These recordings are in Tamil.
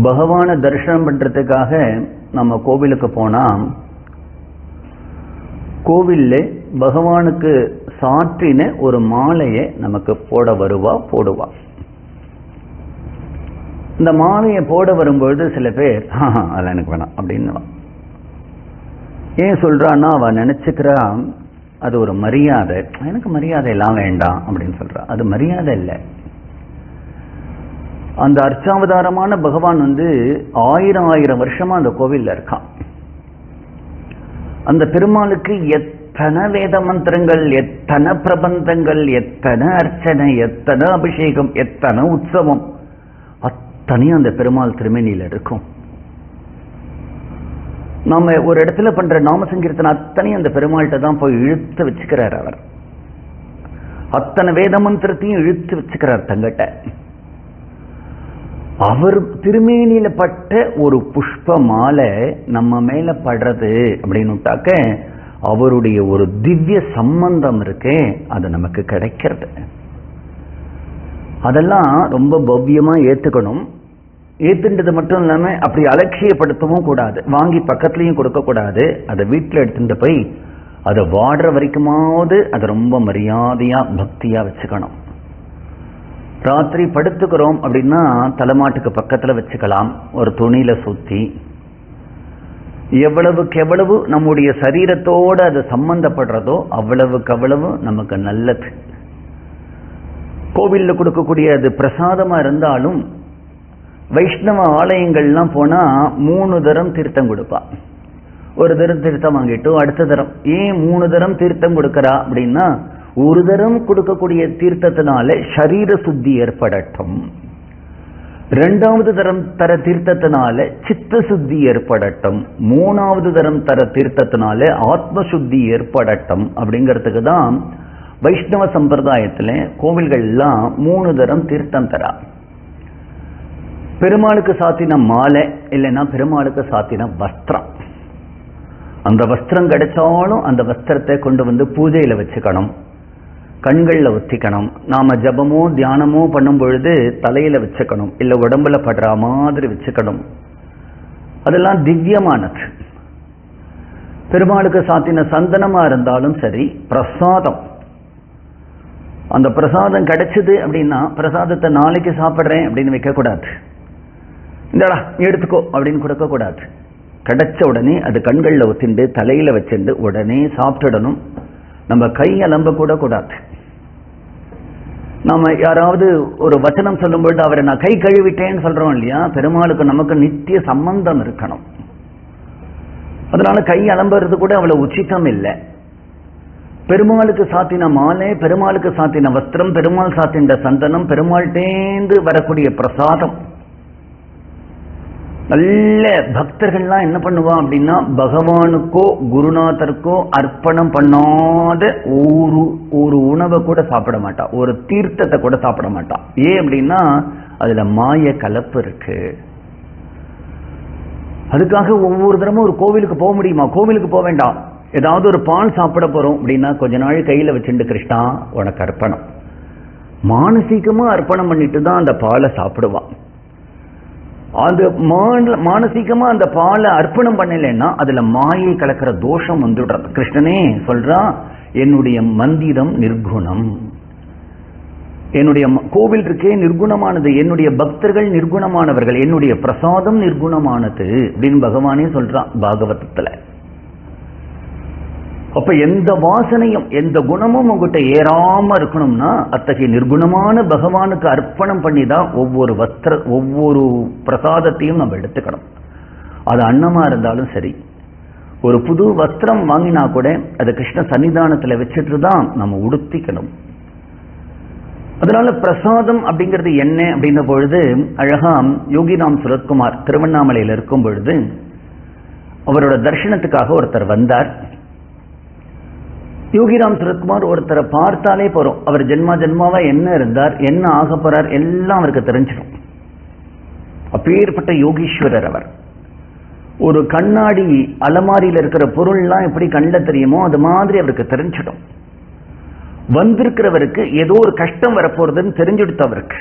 பகவானை தரிசனம் பண்றதுக்காக நம்ம கோவிலுக்கு போனால் கோவில்ல பகவானுக்கு சாற்றின ஒரு மாலையை நமக்கு போட வருவா போடுவா. இந்த மாலையை போட வரும்பொழுது சில பேர் "ஆஹா, அதெல்லாம் எனக்கு வேணாம் அப்படின்னு ஏன் சொல்றான்னா அவ நினைச்சுக்கிறா அது ஒரு மரியாதை. எனக்கு மரியாதை எல்லாம் வேண்டாம் அப்படின்னு சொல்றா. அது மரியாதை இல்லை. அந்த அர்ச்சாவதாரமான பகவான் வந்து ஆயிரம் ஆயிரம் வருஷமா அந்த கோவில்ல இருக்கான். அந்த பெருமாளுக்கு எத்தனை வேத மந்திரங்கள் எத்தனை பிரபந்தங்கள் எத்தனை அர்ச்சனை எத்தனை அபிஷேகம் எத்தனை உற்சவம் அத்தனையும் அந்த பெருமாள் திருமேனியில இருக்கும். நாம ஒரு இடத்துல பண்ற நாம சங்கீர்த்தனை அத்தனையும் அந்த பெருமாள்கிட்ட தான் போய் இழுத்து வச்சுக்கிறார் அவர். அத்தனை வேத மந்திரத்தையும் இழுத்து வச்சுக்கிறார் தங்கிட்ட அவர் திருமேனியில பட்ட ஒரு புஷ்ப மாலை நம்ம மேல படுறது அப்படின்னுட்டாக்க அவருடைய ஒரு திவ்ய சம்பந்தம் இருக்கே அது நமக்கு கிடைக்கிறது. அதெல்லாம் ரொம்ப பவ்யமா ஏத்துக்கணும். ஏத்துன்றது மட்டும் இல்லாம அப்படி அலட்சியப்படுத்தவும் கூடாது. வாங்கி பக்கத்துலயும் கொடுக்க கூடாது அதை வீட்டுல எடுத்துட்டு போய் அதை வாடுற வரைக்குமாவது அதை ரொம்ப மரியாதையா பக்தியா வச்சுக்கணும். ராத்திரி படுத்துக்கிறோம் அப்படின்னா தலைமாட்டுக்கு பக்கத்தில் வச்சுக்கலாம். ஒரு துணியில் சுற்றி எவ்வளவுக்கு எவ்வளவு நம்முடைய சரீரத்தோடு அது சம்பந்தப்படுறதோ அவ்வளவுக்கு அவ்வளவு நமக்கு நல்லது. கோவிலில் கொடுக்கக்கூடிய அது பிரசாதமாக இருந்தாலும் வைஷ்ணவ ஆலயங்கள்லாம் போனால் மூணு தரம் தீர்த்தம் கொடுப்பா. ஒரு தரம் தீர்த்தம் வாங்கிட்டோம் அடுத்த தரம். ஏன் மூணு தரம் தீர்த்தம் கொடுக்குறா அப்படின்னா ஒரு தரம் கொடுக்கக்கூடிய தீர்த்தத்தினால சரீர சுத்தி ஏற்படட்டும். ரெண்டாவது தரம் தர தீர்த்தத்தினால சித்த சுத்தி ஏற்படட்டும். மூணாவது தரம் தர தீர்த்தத்தினால ஆத்ம சுத்தி ஏற்படட்டும். அப்படிங்கிறதுக்கு தான் வைஷ்ணவ சம்பிரதாயத்தில் கோவில்கள்லாம் மூணு தரம் தீர்த்தம் தரா. பெருமாளுக்கு சாத்தின மாலை இல்லைன்னா பெருமாளுக்கு சாத்தின வஸ்திரம். அந்த வஸ்திரம் கிடைச்சாலும் அந்த வஸ்திரத்தை கொண்டு வந்து பூஜையில் வச்சுக்கணும். கண்கள்ல ஒத்திக்கணும். நாம ஜபமோ தியானமோ பண்ணும் பொழுது தலையில வச்சுக்கணும். இல்லை உடம்புல படுற மாதிரி வச்சுக்கணும். அதெல்லாம் திவ்யமானது. பெருமாளுக்கு சாத்தின சந்தனமா இருந்தாலும் சரி பிரசாதம். அந்த பிரசாதம் கிடைச்சது அப்படின்னா பிரசாதத்தை நாளைக்கு சாப்பிடுறேன் அப்படின்னு வைக்கக்கூடாது. இந்தடா நீ எடுத்துக்கோ அப்படின்னு கொடுக்கக்கூடாது. கிடைச்ச உடனே அது கண்களில் ஒத்திண்டு தலையில வச்சுண்டு உடனே சாப்பிட்டுடணும். நம்ம கை அலம்ப கூட கூடாது நம்ம யாராவது ஒரு வச்சனம் சொல்லும்பொழுது அவரை நான் கை கழுவிட்டேன்னு சொல்றோம் இல்லையா? பெருமாளுக்கு நமக்கு நித்திய சம்பந்தம் இருக்கணும். அதனால கை அலம்புறது கூட அவ்வளவு உச்சிதம் இல்லை. பெருமாளுக்கு சாத்தின மாலை பெருமாளுக்கு சாத்தின வஸ்திரம் பெருமாள் சாத்தின சந்தனம் பெருமாள்டேந்து வரக்கூடிய பிரசாதம். நல்ல பக்தர்கள்லாம் என்ன பண்ணுவா அப்படின்னா பகவானுக்கோ குருநாதருக்கோ அர்ப்பணம் பண்ணாத ஒரு ஒரு உணவை கூட சாப்பிட மாட்டான். ஒரு தீர்த்தத்தை கூட சாப்பிட மாட்டான். ஏன் அப்படின்னா அதுல மாய கலப்பு இருக்கு. அதுக்காக ஒவ்வொரு தரமும் ஒரு கோவிலுக்கு போக முடியுமா? கோவிலுக்கு போக வேண்டாம். ஏதாவது ஒரு பால் சாப்பிட போறோம் அப்படின்னா கொஞ்ச நாள் கையில வச்சுட்டு கிருஷ்ணா உனக்கு அர்ப்பணம். மானசீகமா அர்ப்பணம் பண்ணிட்டு தான் அந்த பாலை சாப்பிடுவான். அது மானசீகமா அந்த பாலை அர்ப்பணம் பண்ணலைன்னா அதுல மாயை கலக்கிற தோஷம் வந்துடுறது கிருஷ்ணனே சொல்றான் என்னுடைய மந்திரம் நிர்குணம். என்னுடைய ம- கோவில் இருக்கே நிர்குணமானது என்னுடைய பக்தர்கள் நிர்குணமானவர்கள் என்னுடைய பிரசாதம் நிர்குணமானது அப்படின்னு பகவானே சொல்றான் பாகவதத்துல. அப்ப எந்த வாசனையும் எந்த குணமும் உங்ககிட்ட ஏறாம இருக்கணும்னா அத்தகைய நிர்குணமான பகவானுக்கு அர்ப்பணம் பண்ணி தான் ஒவ்வொரு வஸ்திர ஒவ்வொரு பிரசாதத்தையும் நம்ம எடுத்துக்கணும். அது அன்னமா இருந்தாலும் சரி. ஒரு புது வஸ்திரம் வாங்கினா கூட அதை கிருஷ்ண சன்னிதானத்துல வச்சுட்டு தான் நம்ம உடுத்திக்கணும். அதனால பிரசாதம் அப்படிங்கிறது என்ன அப்படின்ற பொழுது அழகாம் யோகிராம் சுரத்குமார் திருவண்ணாமலையில் இருக்கும் பொழுது அவரோட தர்ஷனத்துக்காக ஒருத்தர் வந்தார். யோகிராம் சுரத்குமார் ஒருத்தரை பார்த்தாலே போறோம். அவர் ஜென்மா ஜென்மாவா என்ன இருந்தார் என்ன ஆக போறார் எல்லாம் அவருக்கு தெரிஞ்சிடும். அப்பேற்பட்ட யோகீஸ்வரர் அவர். ஒரு கண்ணாடி அலமாரியில் இருக்கிற பொருள்லாம் எப்படி கண்ணில் தெரியுமோ அது மாதிரி அவருக்கு தெரிஞ்சிடும். வந்திருக்கிறவருக்கு ஏதோ ஒரு கஷ்டம் வரப்போறதுன்னு தெரிஞ்சுடுத்து அவருக்கு.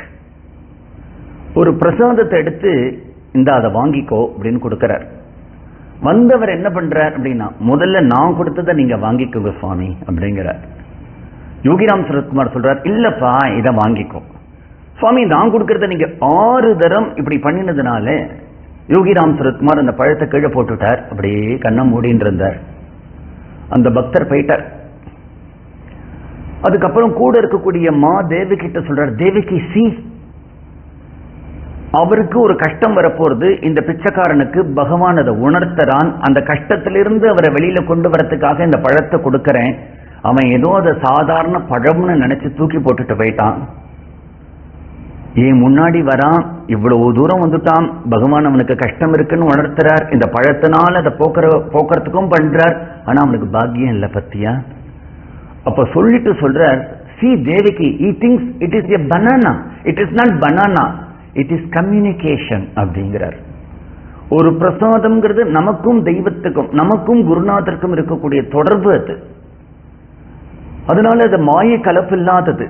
ஒரு பிரசாதத்தை எடுத்து இந்த அதை வாங்கிக்கோ அப்படின்னு கொடுக்கிறார். வந்தவர் என்ன பண்றார் அப்படின்னா முதல்ல நான் கொடுத்ததை நீங்க வாங்கிக்கோங்க சுவாமி அப்படிங்கிறார். யோகிராம் சரத்குமார் சொல்றார் இல்லப்பா இதை வாங்கிக்கோ. சுவாமி நான் கொடுக்கறத நீங்க ஆறு தரம் இப்படி பண்ணினதுனால யோகிராம் சரத்குமார் அந்த பழத்தை கீழே போட்டுட்டார் அப்படியே கண்ணம் மூடின்னு இருந்தார். அந்த பக்தர் போயிட்டார். அதுக்கப்புறம் கூட இருக்கக்கூடிய மா தேவி கிட்ட சொல்றார் தேவிக்கு சி அவருக்கு ஒரு கஷ்டம் வரப்போறது இந்த பிச்சைக்காரனுக்கு பகவான் அதை உணர்த்தறான். அந்த கஷ்டத்திலிருந்து அவரை வெளியில கொண்டு வரத்துக்காக இந்த பழத்தை கொடுக்கறேன். அவன் ஏதோ அதை சாதாரண பழம்னு நினைச்சு தூக்கி போட்டுட்டு போயிட்டான். ஏன் முன்னாடி வரான்? இவ்வளவு தூரம் வந்துட்டான். பகவான் அவனுக்கு கஷ்டம் இருக்குன்னு உணர்த்துறார். இந்த பழத்தினால் அதை போக்குற போக்குறதுக்கும் பண்றார். ஆனா அவனுக்கு பாக்கியம் இல்லை பத்தியா? அப்ப சொல்லிட்டு சொல்றார் சி தேவிக்கு இ things it is a banana it is not banana it is communication அப்படிங்கிறார். ஒரு பிரசாதம்ங்கிறது நமக்கும் தெய்வத்துக்கும் நமக்கும் குருநாதருக்கும் இருக்கக்கூடிய தொடர்பு அது. அதனால அது மாய கலப்பில்லாதது.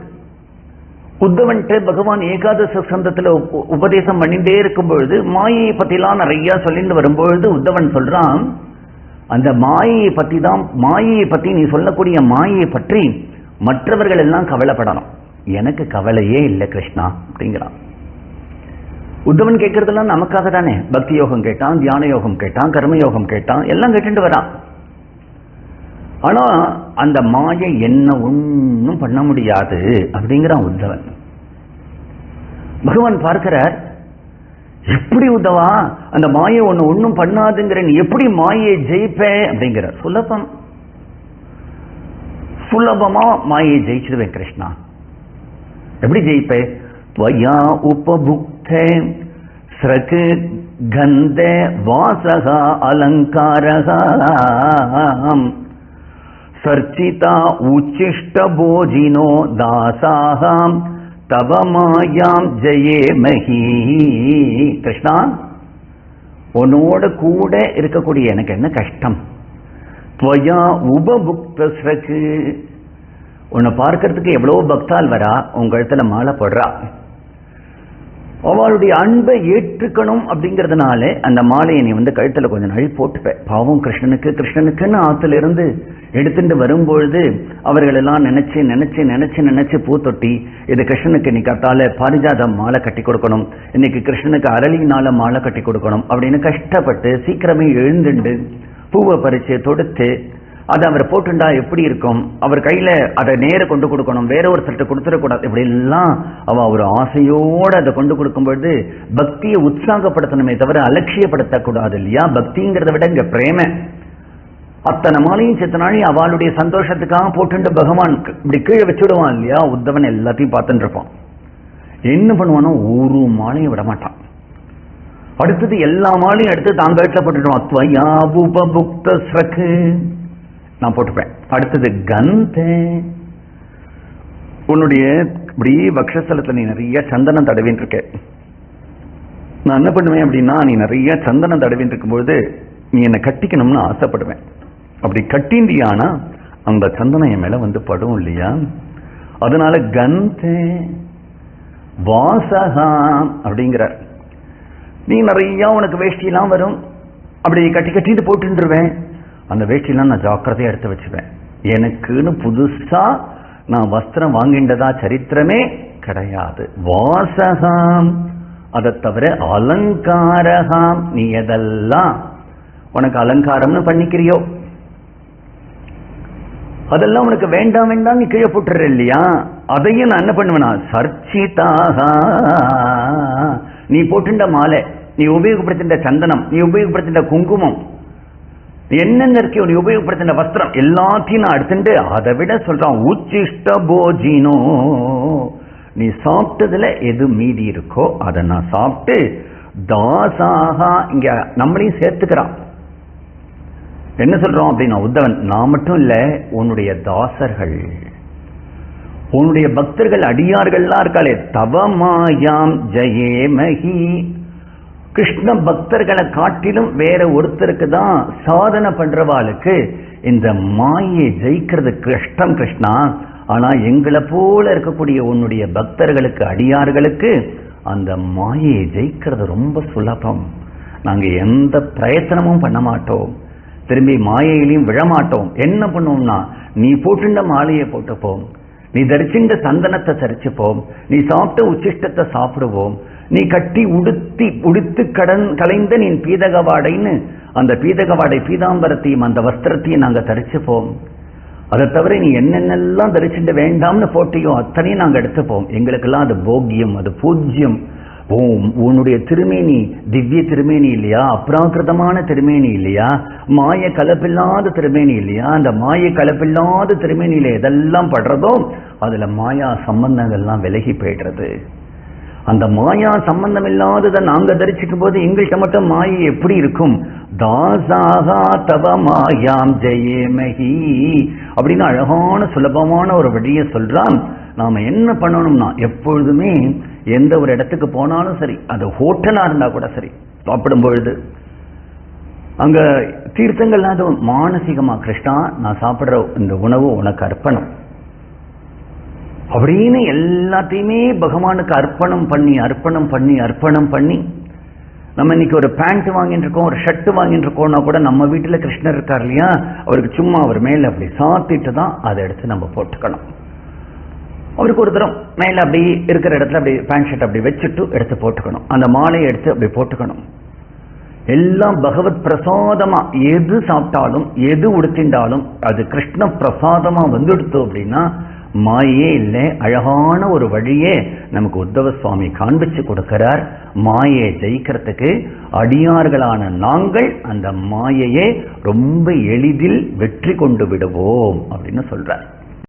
உத்தவன்ட்டு பகவான் ஏகாதச சந்தத்துல உபதேசம் பண்ணிட்டே இருக்கும் பொழுது மாயையை பத்திலாம் நிறைய சொல்லிட்டு வரும்பொழுது உத்தவன் சொல்றான் அந்த மாயையை பத்தி தான் மாயையை பத்தி நீ சொல்லக்கூடிய மாயையை பற்றி மற்றவர்கள் எல்லாம் கவலைப்படணும். எனக்கு கவலையே இல்லை கிருஷ்ணா அப்படிங்கிறான். உத்தவன் கேட்கறதெல்லாம் நமக்காக தானே பக்தி யோகம் கேட்டான் தியான யோகம் கேட்டான் கர்ம யோகம் கேட்டான் எல்லாம் கேட்டுட்டு வரான். ஆனா அந்த மாயை என்ன ஒன்றும் பண்ண முடியாது அப்படிங்கிறான் உத்தவன் பகவான் பார்க்கிறார் எப்படி உத்தவா அந்த மாயை ஒன்று ஒன்றும் பண்ணாதுங்கிற நீ எப்படி மாயை ஜெயிப்ப? அப்படிங்கிறார். சுலபம். சுலபமா மாயை ஜெயிச்சிருவேன் கிருஷ்ணா. எப்படி ஜெயிப்ப? துவயா உபபுக் उपभुक्ते स्रक् गन्धे वासः अलङ्कारः सर्चिता उच्छिष्टभोजिनो दासाः तव मायां ஜெயேமஹி கிருஷ்ணா உன்னோட கூட இருக்கக்கூடிய எனக்கு என்ன கஷ்டம் துவயா உபபுக்த ஸ்ரக்கு உன்னை பார்க்கறதுக்கு எவ்வளவு பக்தால் வரா உங்க இடத்துல மாலை போடுறா அவளுடைய அன்பை ஏற்றுக்கணும் அப்படிங்கிறதுனால அந்த மாலையை நீ வந்து கழுத்தில் கொஞ்ச நாள் போட்டுப்பேன் பாவம் கிருஷ்ணனுக்கு கிருஷ்ணனுக்குன்னு ஆற்றுல இருந்து எடுத்துட்டு வரும்பொழுது அவர்களெல்லாம் நினச்சி நினைச்சு நினைச்சு நினைச்சு நினைச்சு பூத்தொட்டி இது கிருஷ்ணனுக்கு நீ கத்தால பாரிஜாதம் மாலை கட்டி கொடுக்கணும். இன்னைக்கு கிருஷ்ணனுக்கு அரளினால மாலை கட்டி கொடுக்கணும் அப்படின்னு கஷ்டப்பட்டு சீக்கிரமே எழுந்துண்டு பூவை பறிச்சு தொடுத்து அதை அவர் போட்டுண்டா எப்படி இருக்கும்? அவர் கையில அதை நேர கொண்டு கொடுக்கணும் வேற ஒருத்தர்கிட்ட கொடுத்துடக்கூடாது. இப்படி எல்லாம் அவ ஒரு ஆசையோட அதை கொண்டு கொடுக்கும் பொழுது பக்தியை உற்சாகப்படுத்தணுமே தவிர அலட்சியப்படுத்தக்கூடாது இல்லையா? பக்திங்கிறத விட இங்க பிரேம. அத்தனை மாலையும் சித்தனாலையும் அவளுடைய சந்தோஷத்துக்காக போட்டுண்டு பகவான் இப்படி கீழே வச்சுடுவான் இல்லையா? உத்தவன் எல்லாத்தையும் பார்த்துட்டு இருப்பான். என்ன பண்ணுவானோ ஒரு மாலையும் விட மாட்டான். அடுத்தது எல்லா மாலையும் எடுத்து தான் கழுத்துல போட்டுடுவான் துவயா உபபுக்த சிறகு நான் போட்டுப்பேன். அடுத்தது கந்தே. உன்னுடைய இப்படி வக்ஷஸ்தலத்தில் நீ நிறைய சந்தனம் தடவின்னு இருக்க நான் என்ன பண்ணுவேன் அப்படின்னா நீ நிறைய சந்தனம் தடவின்னு இருக்கும்பொழுது நீ என்னை கட்டிக்கணும்னு ஆசைப்படுவேன். அப்படி கட்டிண்டியானா அந்த சந்தனம் என் மேல வந்து படும் இல்லையா? அதனால கந்தே. வாசகாம் அப்படிங்கிறார். நீ நிறைய உனக்கு வேஷ்டியெல்லாம் வரும். அப்படி கட்டி கட்டிட்டு போட்டுருவேன் அந்த வேட்டிலாம் நான் ஜாக்கிரதையாக எடுத்து வச்சுப்பேன். எனக்குன்னு புதுசாக நான் வஸ்திரம் வாங்கின்றதா சரித்திரமே கிடையாது. வாசகாம். அதை தவிர அலங்காரகாம். நீ எதெல்லாம் உனக்கு அலங்காரம்னு பண்ணிக்கிறியோ அதெல்லாம் உனக்கு வேண்டாம் வேண்டாம் நீ கீழே போட்டுற இல்லையா? அதையும் நான் என்ன பண்ணுவேனா? சர்ச்சிதாக நீ போட்டுண்ட மாலை நீ உபயோகப்படுத்தின்ற சந்தனம் நீ உபயோகப்படுத்தின்ற குங்குமம் என்னென்ன இருக்கியோ நீ உபயோகப்படுத்தின வஸ்திரம்? எல்லாத்தையும் நான் எடுத்துட்டு அதை விட சொல்றான் உச்சிஷ்ட போஜினோ நீ சாப்பிட்டதுல எது மீதி இருக்கோ அதை நான் சாப்பிட்டு தாசாகா இங்க நம்மளையும் சேர்த்துக்கிறான். என்ன சொல்றோம் அப்படின்னா உத்தவன் நான் மட்டும் இல்ல உன்னுடைய தாசர்கள் உன்னுடைய பக்தர்கள் அடியார்கள்லாம் இருக்காளே தவமாயாம் ஜெயேமகி கிருஷ்ண பக்தர்களை காட்டிலும் வேற ஒருத்தருக்கு தான் சாதனை பண்றவாளுக்கு இந்த மாயை ஜெயிக்கிறது கஷ்டம் கிருஷ்ணா. ஆனா எங்களை போல இருக்கக்கூடிய உன்னுடைய பக்தர்களுக்கு அடியார்களுக்கு அந்த மாயையை ஜெயிக்கிறது ரொம்ப சுலபம். நாங்க எந்த பிரயத்தனமும் பண்ண மாட்டோம். திரும்பி மாயையிலையும் விழமாட்டோம் என்ன பண்ணுவோம்னா நீ போட்டுண்ட மாலையை போட்டுப்போம். நீ தரிச்சுண்ட சந்தனத்தை தரிச்சுப்போம். நீ சாப்பிட்ட உச்சிஷ்டத்தை சாப்பிடுவோம். நீ கட்டி உடுத்தி உடுத்து கடன் கலைந்த நீ பீதகவாடைன்னு அந்த பீதகவாடை பீதாம்பரத்தையும் அந்த வஸ்திரத்தையும் நாங்கள் தரிச்சுப்போம். அதை தவிர நீ என்னென்னலாம் தரிச்சுட்டு வேண்டாம்னு போட்டியோ அத்தனையும் நாங்கள் எடுத்துப்போம். எங்களுக்கெல்லாம் அது போக்கியம் அது பூஜ்யம். ஓ உன்னுடைய திருமேனி திவ்ய திருமேனி இல்லையா? அப்ராகிருதமான திருமேனி இல்லையா? மாய கலப்பில்லாத திருமேனி இல்லையா? அந்த மாய கலப்பில்லாத திருமேனியில எதெல்லாம் படுறதோ அதுல மாயா சம்பந்தங்கள்லாம் விலகி போயிடுறது. அந்த மாயா சம்பந்தம் இல்லாததை நாங்க தரிசிக்கும் போது எங்கள்கிட்ட மட்டும் மாயை எப்படி இருக்கும்? தாசாகா தவ மாயாம் ஜெயேமகி அப்படின்னு அழகான சுலபமான ஒரு வழியை சொல்றான். நாம என்ன பண்ணணும்னா எப்பொழுதுமே எந்த ஒரு இடத்துக்கு போனாலும் சரி அது ஹோட்டலா இருந்தா கூட சரி சாப்பிடும் பொழுது அங்க தீர்த்தங்கள்லாம் அது மானசீகமா கிருஷ்ணா நான் சாப்பிடுற இந்த உணவு உனக்கு அர்ப்பணம். அப்படின்னு எல்லாத்தையுமே பகவானுக்கு அர்ப்பணம் பண்ணி அர்ப்பணம் பண்ணி அர்ப்பணம் பண்ணி நம்ம இன்னைக்கு ஒரு பேண்ட் வாங்கிட்டு இருக்கோம் ஒரு ஷர்ட் வாங்கிட்டு இருக்கோம்னா கூட நம்ம வீட்டில் கிருஷ்ணர் இருக்கார் இல்லையா? அவருக்கு சும்மா அவர் மேல அப்படி சாத்திட்டு தான் அதை எடுத்து நம்ம போட்டுக்கணும். அவருக்கு ஒரு தரம் மேல அப்படி இருக்கிற இடத்துல அப்படி பேண்ட் ஷர்ட் அப்படி வச்சுட்டு எடுத்து போட்டுக்கணும். அந்த மாலையை எடுத்து அப்படி போட்டுக்கணும். எல்லாம் பகவத் பிரசாதமா எது சாப்பிட்டாலும் எது உடுத்திண்டாலும் அது கிருஷ்ண பிரசாதமா வந்துடுத்து அப்படின்னா மாயே இல்லை. அழகான ஒரு வழியே நமக்கு உத்தவ சுவாமி காண்பிச்சு கொடுக்கிறார். மாயை ஜெயிக்கிறதுக்கு அடியார்களான நாங்கள் அந்த மாயையே ரொம்ப எளிதில் வெற்றி கொண்டு விடுவோம் அப்படின்னு சொல்றார்.